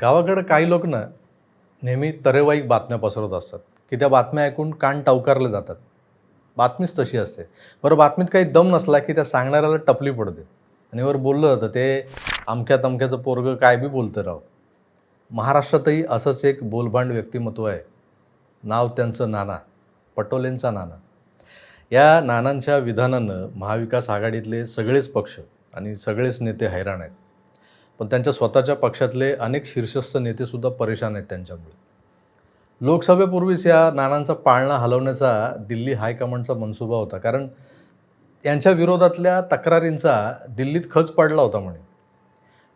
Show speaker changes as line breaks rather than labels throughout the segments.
गावाकडं काही लोक ना नेहमी तरेवाईक बातम्या पसरवत असतात की त्या बातम्या ऐकून कान टवकारले जातात. बातमीच तशी असते. बरं बातमीत काही दम नसला की त्या सांगणाऱ्याला टपली पडते. आणि वर बोललं जातं ते अमक्या तमक्याचं पोरगं काय बी बोलतं राव. महाराष्ट्रातही असंच एक बोलभांड व्यक्तिमत्व आहे. नाव त्यांचं नाना पटोलेंचा नाना. या नानांच्या विधानानं महाविकास आघाडीतले सगळेच पक्ष आणि सगळेच नेते हैराण आहेत. पण त्यांच्या स्वतःच्या पक्षातले अनेक शीर्षस्थ नेतेसुद्धा परेशान आहेत त्यांच्यामुळे. लोकसभेपूर्वीच या नानांचा पाळणा हलवण्याचा दिल्ली हायकमांडचा मनसुबा होता. कारण यांच्या विरोधातल्या तक्रारींचा दिल्लीत खच पडला होता म्हणे.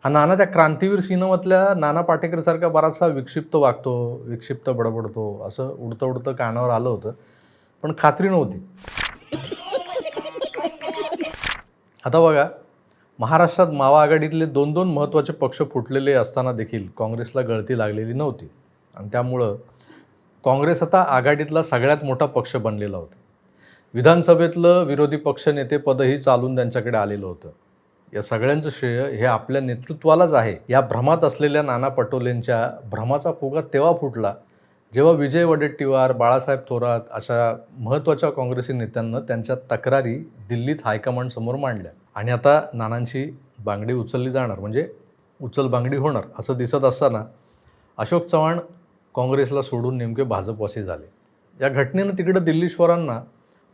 हा नाना त्या क्रांतीवीर सिनेमातल्या नाना पाटेकरसारखा बराचसा विक्षिप्त वागतो विक्षिप्त बडबडतो असं उडतं उडतं कानावर आलं होतं पण खात्री नव्हती. आता बघा महाराष्ट्रात मावा आघाडीतले दोन दोन महत्त्वाचे पक्ष फुटलेले असताना देखील काँग्रेसला गळती लागलेली नव्हती. आणि त्यामुळं काँग्रेस आता आघाडीतला सगळ्यात मोठा पक्ष बनलेला होता. विधानसभेतलं विरोधी पक्षनेतेपदही चालून त्यांच्याकडे आलेलं होतं. या सगळ्यांचं श्रेय हे आपल्या नेतृत्वालाच आहे. या भ्रमात असलेल्या नाना पटोलेंच्या भ्रमाचा फुगा तेव्हा फुटला जेव्हा विजय वडेट्टीवार बाळासाहेब थोरात अशा महत्त्वाच्या काँग्रेसी नेत्यांना त्यांच्या तक्रारी दिल्लीत हायकमांडसमोर मांडल्या. आणि आता नानांची बांगडी उचलली जाणार म्हणजे उचल बांगडी होणार असं दिसत असताना अशोक चव्हाण काँग्रेसला सोडून नेमके भाजपवासी झाले. या घटनेनं तिकडं दिल्लीश्वरांना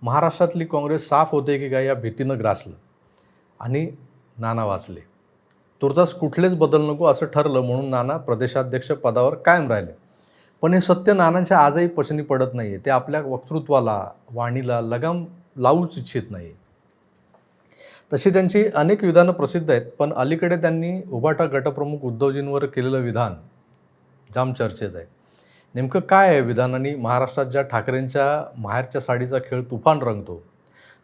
महाराष्ट्रातली काँग्रेस साफ होते की काय या भीतीनं ग्रासलं आणि नाना वाचले. तुर्तास कुठलेच बदल नको असं ठरलं म्हणून नाना प्रदेशाध्यक्ष पदावर कायम राहिले. पण हे सत्य नानांच्या आजही पचनी पडत नाही आहे ते आपल्या वक्तृत्वाला वाणीला लगाम लावूच इच्छित नाही तशी त्यांची अनेक विधानं प्रसिद्ध आहेत पण अलीकडे त्यांनी उभाटा गटप्रमुख उद्धवजींवर केलेलं विधान जाम चर्चेत आहे. नेमकं काय आहे विधानाने महाराष्ट्रात ज्या ठाकरेंच्या माहेरच्या साडीचा खेळ तुफान रंगतो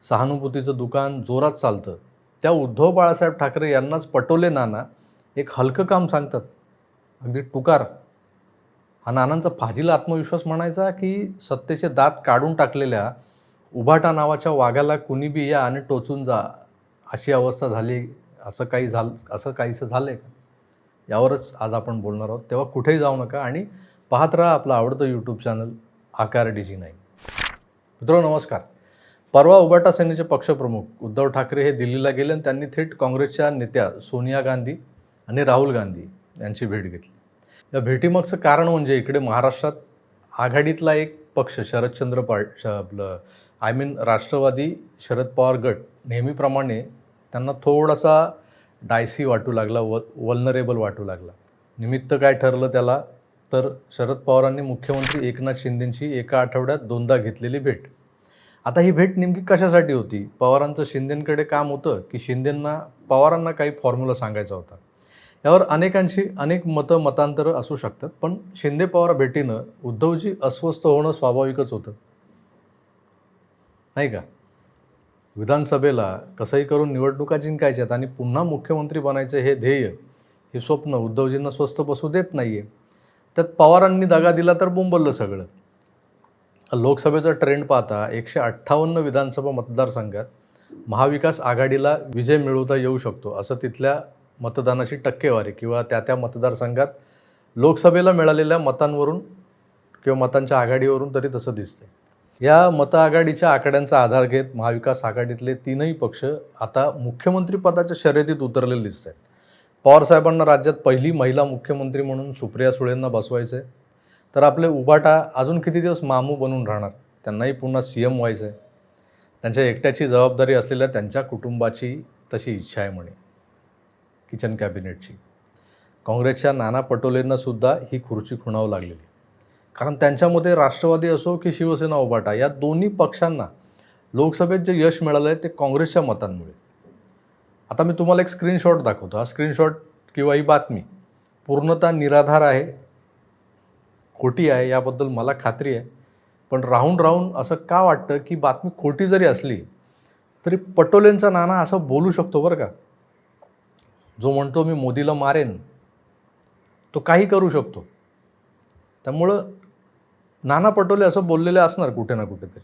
सहानुभूतीचं दुकान जोरात चालतं त्या उद्धव बाळासाहेब ठाकरे यांनाच पटोले नाना एक हलकं काम सांगतात. अगदी टुकार. हा नानांचा फाजीला आत्मविश्वास म्हणायचा की सत्तेचे दात काढून टाकलेल्या उभाटा नावाच्या वाघाला कुणीबी या आणि टोचून जा अशी अवस्था झाली असं काही झालं असं काहीसं झालं आहे का? यावरच आज आपण बोलणार आहोत. तेव्हा कुठेही जाऊ नका आणि पाहत राहा आपलं आवडतं YouTube channel Aakar D G नाही मित्रो नमस्कार. परवा उगाटा सेनेचे पक्षप्रमुख उद्धव ठाकरे हे दिल्लीला गेले आणि त्यांनी थेट काँग्रेसच्या नेत्या सोनिया गांधी आणि राहुल गांधी यांची भेट घेतली. या भेटीमागचं कारण म्हणजे इकडे महाराष्ट्रात आघाडीतला एक पक्ष शरदचंद्र पाळ श आपलं आय मीन राष्ट्रवादी शरद पवार गट नेहमीप्रमाणे त्यांना थोडासा डायसी वाटू लागला व वल्नरेबल वाटू लागला. निमित्त काय ठरलं त्याला? तर शरद पवारांनी मुख्यमंत्री एकनाथ शिंदेंची एका आठवड्यात दोनदा घेतलेली भेट. आता ही भेट नेमकी कशासाठी होती? पवारांचं शिंदेंकडे काम होतं की शिंदेंना पवारांना काही फॉर्म्युला सांगायचा होता? यावर अनेकांशी अनेक मतं मतांतरं असू शकतात पण शिंदे पवार भेटीनं उद्धवजी अस्वस्थ होणं स्वाभाविकच होतं. नाही का? विधानसभेला कसंही करून निवडणुका जिंकायच्यात आणि पुन्हा मुख्यमंत्री बनायचं हे ध्येय हे स्वप्न उद्धवजींना स्वस्त बसू देत नाही आहे त्यात पवारांनी दगा दिला तर बोंबललं सगळं. लोकसभेचा ट्रेंड पाहता एकशे अठ्ठावन्न विधानसभा मतदारसंघात महाविकास आघाडीला विजय मिळवता येऊ शकतो असं तिथल्या मतदानाची टक्केवारी किंवा त्या त्या मतदारसंघात लोकसभेला मिळालेल्या मतांवरून किंवा मतांच्या आघाडीवरून तरी तसं दिसतंय. या मतआघाडीच्या आकड्यांचा आधार घेत महाविकास आघाडीतले तीनही पक्ष आता मुख्यमंत्रीपदाच्या शर्यतीत उतरलेले दिसत आहेत. पवारसाहेबांना राज्यात पहिली महिला मुख्यमंत्री म्हणून सुप्रिया सुळेंना बसवायचं आहे तर आपले उभाटा अजून किती दिवस मामू बनून राहणार? त्यांनाही पुन्हा सी एम व्हायचं आहे त्यांच्या एकट्याची जबाबदारी असलेल्या त्यांच्या कुटुंबाची तशी इच्छा आहे म्हणे. किचन कॅबिनेटची. काँग्रेसच्या नाना पटोलेंनासुद्धा ही खुर्ची खुणावं लागलेली. कारण त्यांच्यामध्ये राष्ट्रवादी असो की शिवसेना उभाटा या दोन्ही पक्षांना लोकसभेत जे यश मिळालं आहे ते काँग्रेसच्या मतांमुळे. आता मी तुम्हाला एक स्क्रीनशॉट दाखवतो. हा स्क्रीनशॉट किंवा ही बातमी पूर्णतः निराधार आहे खोटी आहे याबद्दल मला खात्री आहे. पण राहून राहून असं का वाटतं की बातमी खोटी जरी असली तरी पटोलेंचा नाना असं बोलू शकतो बरं का? जो म्हणतो मी मोदीला मारेन तो काही करू शकतो. त्यामुळं नाना पटोले असं बोललेले असणार कुठे ना कुठेतरी.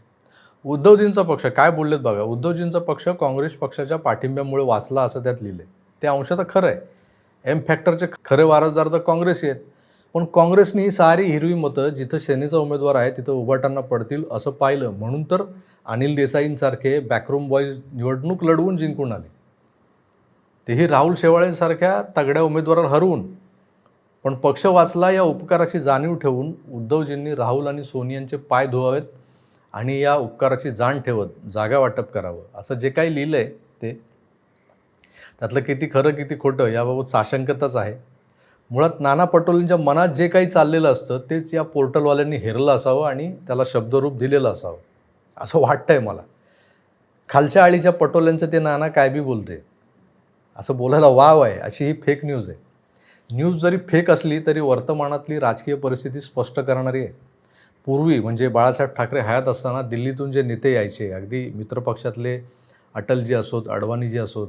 उद्धवजींचा पक्ष काय बोललेत बघा उद्धवजींचा पक्ष काँग्रेस पक्षाच्या पाठिंब्यामुळे वाचला असं त्यात लिहिले ते अंशतः खरं आहे. एम फॅक्टरचे खरे वारसदार तर काँग्रेस आहेत. पण काँग्रेसनी ही सारी हिरवी मतं जिथं सेनेचा उमेदवार आहे तिथं उभाटांना पडतील असं पाहिलं. म्हणून तर अनिल देसाईंसारखे बॅकरूम बॉईज निवडणूक लढवून जिंकून आले. तेही राहुल शेवाळेंसारख्या तगड्या उमेदवाराला हरवून. पण पक्ष वाचला या उपकाराची जाणीव ठेवून उद्धवजींनी राहुल आणि सोनियांचे पाय धुवावेत आणि या उपकाराची जाण ठेवत जागा वाटप करावं असं जे काही लिहिलं आहे ते. त्यातलं किती खरं किती खोटं याबाबत साशंकताच आहे. मुळात नाना पटोलेंच्या मनात जे काही चाललेलं असतं तेच या पोर्टलवाल्यांनी हेरलं असावं आणि त्याला शब्दरूप दिलेलं असावं असं वाटतंय मला. खालच्या आळीच्या पटोल्यांचं ते नाना काय बी बोलते असं बोलायला वाव आहे अशी ही फेक न्यूज आहे. न्यूज जरी फेक असली तरी वर्तमानातली राजकीय परिस्थिती स्पष्ट करणारी आहे. पूर्वी म्हणजे बाळासाहेब ठाकरे हयात असताना दिल्लीतून जे नेते यायचे अगदी मित्रपक्षातले अटलजी असोत अडवाणीजी असोत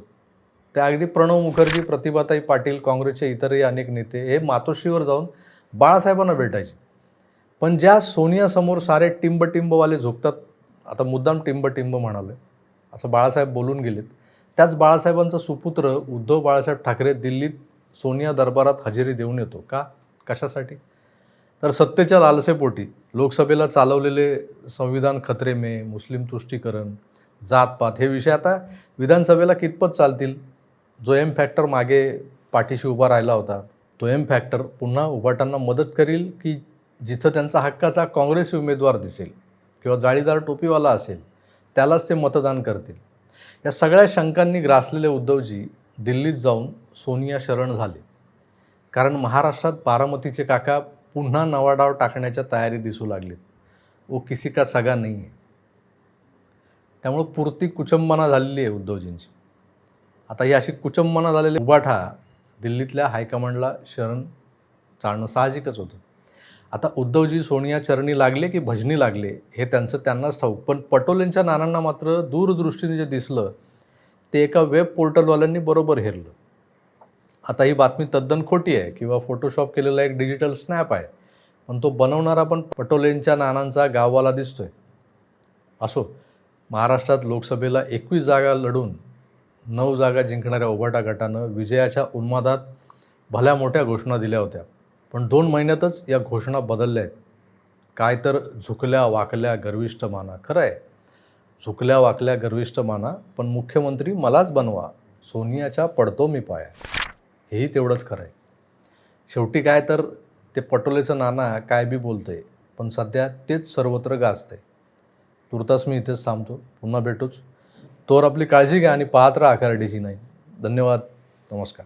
त्या अगदी प्रणव मुखर्जी प्रतिभाताई पाटील काँग्रेसचे इतरही अनेक नेते हे मातोश्रीवर जाऊन बाळासाहेबांना भेटायचे. पण ज्या सोनियासमोर सारे टिंबटिंबवाले झोकतात आता मुद्दाम टिंबटिंब म्हणाले असं बाळासाहेब बोलून गेलेत. त्याच बाळासाहेबांचा सुपुत्र उद्धव बाळासाहेब ठाकरे दिल्लीत सोनिया दरबारात हजेरी देऊन येतो. का? कशासाठी? तर सत्तेच्या लालसेपोटी लोकसभेला चालवलेले संविधान खतरे मे मुस्लिम तुष्टीकरण जातपात हे विषय आता विधानसभेला कितपत चालतील? जो एम फॅक्टर मागे पाठीशी उभा राहिला होता तो एम फॅक्टर पुन्हा उभाटांना मदत करील की जिथं त्यांचा हक्काचा काँग्रेस उमेदवार दिसेल किंवा जाळीदार टोपीवाला असेल त्यालाच ते मतदान करतील? या सगळ्या शंकांनी ग्रासलेले उद्धवजी दिल्लीत जाऊन सोनिया शरण झाले. कारण महाराष्ट्रात बारामतीचे काका पुन्हा नवा डाव टाकण्याच्या तयारी दिसू लागलेत. ओ किसी का सगा नाही आहे त्यामुळं पुरती कुचंबना झालेली आहे उद्धवजींची. आता ही अशी कुचंबना झालेली उबाठा दिल्लीतल्या हायकमांडला शरण चालणं साहजिकच होतं. आता उद्धवजी सोनिया चरणी लागले की भजनी लागले हे त्यांचं त्यांनाच ठाऊक. पण पटोलेंच्या नानांना मात्र दूरदृष्टीने जे दिसलं ते एका वेब पोर्टलवाल्यांनी बरोबर हेरलं. आता ही बातमी तद्दन खोटी आहे किंवा फोटोशॉप केलेला एक डिजिटल स्नॅप आहे पण तो बनवणारा पण पटोलेंच्या नानांचा गाववाला दिसतोय. असो महाराष्ट्रात लोकसभेला एकवीस जागा लढून नऊ जागा जिंकणाऱ्या ओबाटा गटानं विजयाच्या उन्मादात भल्या मोठ्या घोषणा दिल्या होत्या. पण दोन महिन्यातच या घोषणा बदलल्या आहेत. काय तर झुकल्या वाकल्या गर्विष्ठ माना. खरं आहे. झुकल्या वाकल्या गर्विष्ठ माना पण मुख्यमंत्री मलाच बनवा सोनियाच्या पडतो मी पाया. हेही तेवढंच खरं आहे शेवटी काय तर ते पटोलेचं नाना काय बी बोलतंय पण सध्या तेच सर्वत्र गाजतंय. तुर्तास मी इथेच थांबतो. पुन्हा भेटूच. तोवर आपली काळजी घ्या आणि पाहत राहा आकाराडीची नाही. धन्यवाद. नमस्कार.